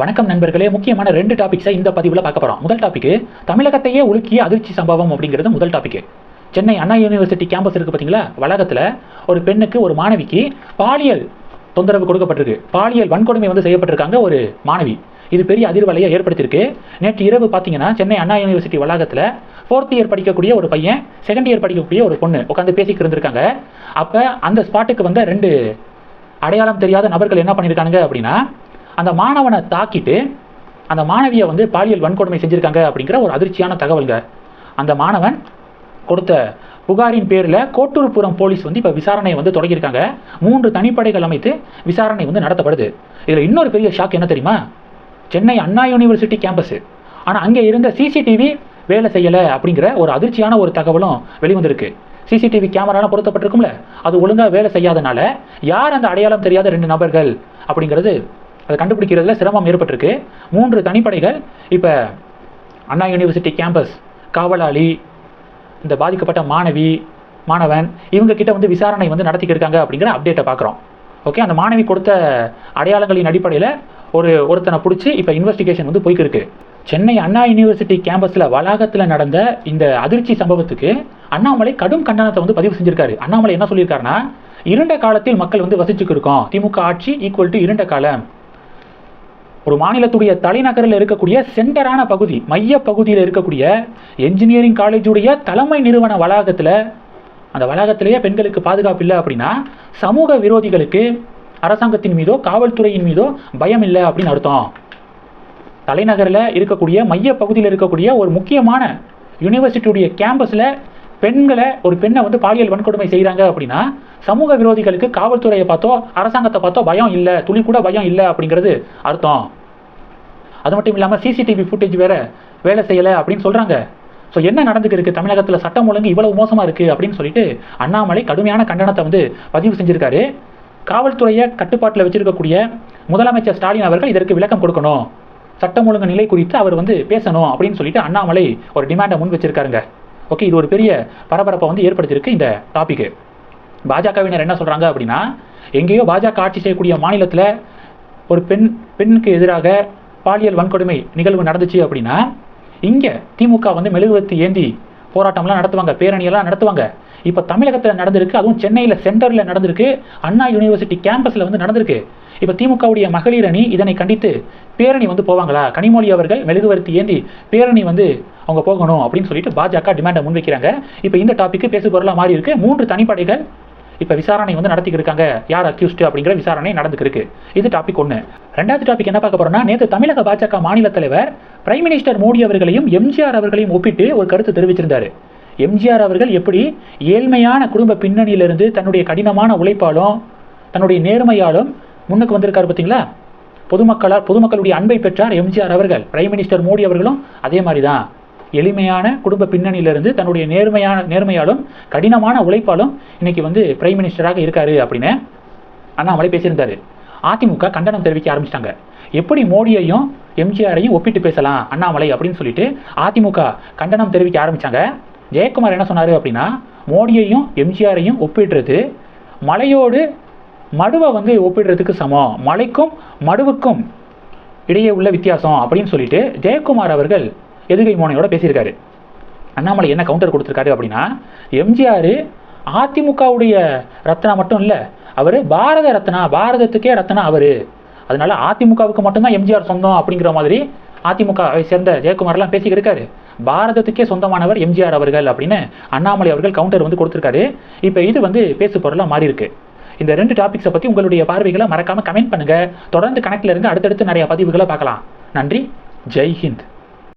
வணக்கம் நண்பர்களே முக்கியமான ரெண்டு டாபிக்ஸை இந்த பதிவில் பார்க்க போகிறோம் முதல் டாபிக் தமிழகத்தையே உலுக்கிய அதிர்ச்சி சம்பவம் அப்படிங்கிறது முதல் topic Chennai Anna university campus இருக்குது பார்த்தீங்களா வளாகத்தில் ஒரு பெண்ணுக்கு ஒரு மாணவிக்கு பாலியல் தொந்தரவு கொடுக்கப்பட்டிருக்கு. பாலியல் வன்கொடுமை வந்து செய்யப்பட்டிருக்காங்க ஒரு மாணவி. இது பெரிய அதிர்வலையை ஏற்படுத்தியிருக்கு. நேற்று இரவு பார்த்தீங்கன்னா சென்னை அண்ணா யூனிவர்சிட்டி வளாகத்தில் ஃபோர்த் இயர் படிக்கக்கூடிய ஒரு பையன் செகண்ட் இயர் படிக்கக்கூடிய ஒரு பொண்ணு உட்காந்து பேசிக்கிட்டு இருந்திருக்காங்க. அப்போ அந்த ஸ்பாட்டுக்கு வந்த ரெண்டு அடையாளம் தெரியாத நபர்கள் என்ன பண்ணியிருக்காங்க அப்படின்னா அந்த மாணவனை தாக்கிட்டு அந்த மாணவியை வந்து பாலியல் வன்கொடுமை செஞ்சுருக்காங்க அப்படிங்கிற ஒரு அதிர்ச்சியான தகவல்கள் அந்த மாணவன் கொடுத்த புகாரின் பேரில் கோட்டூர்புரம் போலீஸ் வந்து இப்போ விசாரணையை வந்து தொடங்கியிருக்காங்க. மூன்று தனிப்படைகள் அமைத்து விசாரணை வந்து நடத்தப்படுது. இதில் இன்னொரு பெரிய ஷாக் என்ன தெரியுமா? சென்னை அண்ணா யூனிவர்சிட்டி கேம்பஸு ஆனால் அங்கே இருந்த சிசிடிவி வேலை செய்யலை அப்படிங்கிற ஒரு அதிர்ச்சியான ஒரு தகவலும் வெளிவந்திருக்கு. சிசிடிவி கேமராலாம் பொருத்தப்பட்டிருக்கும்ல. அது ஒழுங்காக வேலை செய்யாதனால யார் அந்த அடையாளம் தெரியாத ரெண்டு நபர்கள் அப்படிங்கிறது அதை கண்டுபிடிக்கிறதுல சிரமம் ஏற்பட்டிருக்கு. மூன்று தனிப்படைகள் இப்போ அண்ணா யூனிவர்சிட்டி கேம்பஸ் காவலாளி இந்த பாதிக்கப்பட்ட மாணவி மாணவன் இவங்க கிட்ட வந்து விசாரணை வந்து நடத்திக்கிட்டு இருக்காங்க அப்படிங்கிற அப்டேட்டை பார்க்குறோம் ஓகே அந்த மாணவி கொடுத்த அடையாளங்களின் அடிப்படையில் ஒரு ஒருத்தனை பிடிச்சி இப்போ இன்வெஸ்டிகேஷன் வந்து போய்க்கிருக்கு சென்னை அண்ணா யூனிவர்சிட்டி கேம்பஸில் வளாகத்தில் நடந்த இந்த அதிர்ச்சி சம்பவத்துக்கு அண்ணாமலை கடும் கண்டனத்தை வந்து பதிவு செஞ்சிருக்காரு. அண்ணாமலை என்ன சொல்லியிருக்காருன்னா இருண்ட காலத்தில் மக்கள் வந்து வசிச்சுக்கு இருக்கோம். திமுக ஆட்சி ஈக்குவல் டு இருண்ட காலம். ஒரு மாநிலத்துடைய தலைநகரில் இருக்கக்கூடிய சென்டரான பகுதி மைய பகுதியில் இருக்கக்கூடிய என்ஜினியரிங் காலேஜுடைய தலைமை நிறுவன வளாகத்தில் அந்த வளாகத்திலேயே பெண்களுக்கு பாதுகாப்பு இல்லை அப்படின்னா சமூக விரோதிகளுக்கு அரசாங்கத்தின் மீதோ காவல்துறையின் மீதோ பயம் இல்லை அப்படின்னு அர்த்தம். தலைநகரில் இருக்கக்கூடிய மைய பகுதியில் இருக்கக்கூடிய ஒரு முக்கியமான யூனிவர்சிட்டியுடைய கேம்பஸில் பெண்களை ஒரு பெண்ணை வந்து பாலியல் வன்கொடுமை செய்கிறாங்க அப்படின்னா சமூக விரோதிகளுக்கு காவல்துறையை பார்த்தோ அரசாங்கத்தை பார்த்தோ பயம் இல்லை துளி கூட பயம் இல்லை அப்படிங்கிறது அர்த்தம். அது மட்டும் இல்லாமல் சிசிடிவி ஃபுட்டேஜ் வேற வேலை செய்யலை அப்படின்னு சொல்கிறாங்க ஸோ என்ன நடந்துக்கு தமிழகத்தில் சட்டம் ஒழுங்கு இவ்வளவு மோசமாக இருக்குது அப்படின்னு சொல்லிட்டு அண்ணாமலை கடுமையான கண்டனத்தை வந்து பதிவு செஞ்சுருக்காரு. காவல்துறையை கட்டுப்பாட்டில் வச்சிருக்கக்கூடிய முதலமைச்சர் ஸ்டாலின் அவர்கள் இதற்கு விளக்கம் கொடுக்கணும். சட்டம் ஒழுங்கு நிலை குறித்து அவர் வந்து பேசணும் அப்படின்னு சொல்லிட்டு அண்ணாமலை ஒரு டிமாண்டை முன் வச்சிருக்காருங்க. ஓகே இது ஒரு பெரிய பரபரப்பை வந்து ஏற்படுத்தியிருக்கு இந்த டாபிக்கு பாஜகவினர் என்ன சொல்கிறாங்க அப்படின்னா எங்கேயோ பாஜக ஆட்சி செய்யக்கூடிய மாநிலத்தில் ஒரு பெண் பெண்ணுக்கு எதிராக பாலியல் வன்கொடுமை நிகழ்வு நடந்துச்சு அப்படின்னா இங்கே திமுக வந்து மெழுகுவத்தி ஏந்தி போராட்டம்லாம் நடத்துவாங்க பேரணியெல்லாம் நடத்துவாங்க. இப்போ தமிழகத்தில் நடந்திருக்கு அதுவும் சென்னையில் சென்டரில் நடந்திருக்கு அண்ணா யூனிவர்சிட்டி கேம்பஸில் வந்து நடந்திருக்கு. இப்போ திமுகவுடைய மகளிர் அணி இதனை கண்டித்து பேரணி வந்து போவாங்களா? கனிமொழி அவர்கள் மெழுகுவர்த்தி ஏந்தி பேரணி வந்து அவங்க போகணும் அப்படின்னு சொல்லிட்டு பாஜக டிமாண்டை முன்வைக்கிறாங்க. இப்போ இந்த டாபிக் பேசு பொருளாக மாறி இருக்கு மூன்று தனிப்படைகள் இப்போ விசாரணை வந்து நடத்திக்கிருக்காங்க யார் அக்யூஸ்டு அப்படிங்கிற விசாரணை நடந்துக்கிருக்கு இது டாபிக் ஒன்று ரெண்டாவது டாபிக் என்ன பார்க்க போறோம்னா நேற்று தமிழக பாஜக மாநில தலைவர் பிரைம் மினிஸ்டர் மோடி அவர்களையும் எம்ஜிஆர் அவர்களையும் ஒப்பிட்டு ஒரு கருத்து தெரிவிச்சிருந்தாரு. எம்ஜிஆர் அவர்கள் எப்படி ஏழ்மையான குடும்ப பின்னணியிலிருந்து தன்னுடைய கடினமான உழைப்பாலும் தன்னுடைய நேர்மையாலும் முன்னுக்கு வந்திருக்காரு பார்த்தீங்களா? பொதுமக்களால் பொதுமக்களுடைய அன்பை பெற்றார் எம்ஜிஆர் அவர்கள். பிரைம் மினிஸ்டர் மோடி அவர்களும் அதே மாதிரி தான் எளிமையான குடும்ப பின்னணியிலிருந்து தன்னுடைய நேர்மையான நேர்மையாலும் கடினமான உழைப்பாலும் இன்னைக்கு வந்து பிரைம் மினிஸ்டராக இருக்காரு அப்படின்னு அண்ணாமலை பேசியிருந்தாரு. அதிமுக கண்டனம் தெரிவிக்க ஆரம்பிச்சிட்டாங்க. எப்படி மோடியையும் எம்ஜிஆரையும் ஒப்பிட்டு பேசலாம் அண்ணாமலை அப்படின்னு சொல்லிட்டு அதிமுக கண்டனம் தெரிவிக்க ஆரம்பித்தாங்க ஜெயக்குமார் என்ன சொன்னார் அப்படின்னா மோடியையும் எம்ஜிஆரையும் ஒப்பிடுறது மலையோடு மடுவை வந்து ஒப்பிடுறதுக்கு சமம். மலைக்கும் மடுவுக்கும் இடையே உள்ள வித்தியாசம் அப்படின்னு சொல்லிட்டு ஜெயக்குமார் அவர்கள் எதிர்கை மோனையோட பேசியிருக்காரு. அண்ணாமலை என்ன கவுண்டர் கொடுத்துருக்காரு அப்படின்னா எம்ஜிஆர் அதிமுகவுடைய ரத்னா மட்டும் இல்லை அவர் பாரத ரத்னா பாரதத்துக்கே ரத்னா அவர். அதனால அதிமுகவுக்கு மட்டும்தான் எம்ஜிஆர் சொந்தம் அப்படிங்கிற மாதிரி அதிமுகவை சேர்ந்த ஜெயக்குமார்லாம் பேசிக்கிட்டு பாரதத்துக்கே சொந்தமானவர் எம்ஜிஆர் அவர்கள் அப்படின்னு அண்ணாமலை அவர்கள் கவுண்டர் வந்து கொடுத்துருக்காரு. இப்போ இது வந்து பேசு பொருளாக மாறி இருக்கு இந்த ரெண்டு டாபிக்ஸை பற்றி உங்களுடைய பார்வைகளை மறக்காமல் கமெண்ட் பண்ணுங்கள் தொடர்ந்து கணக்கில் இருந்து அடுத்தடுத்து நிறைய பதிவுகளை பார்க்கலாம். நன்றி. ஜெய்ஹிந்த்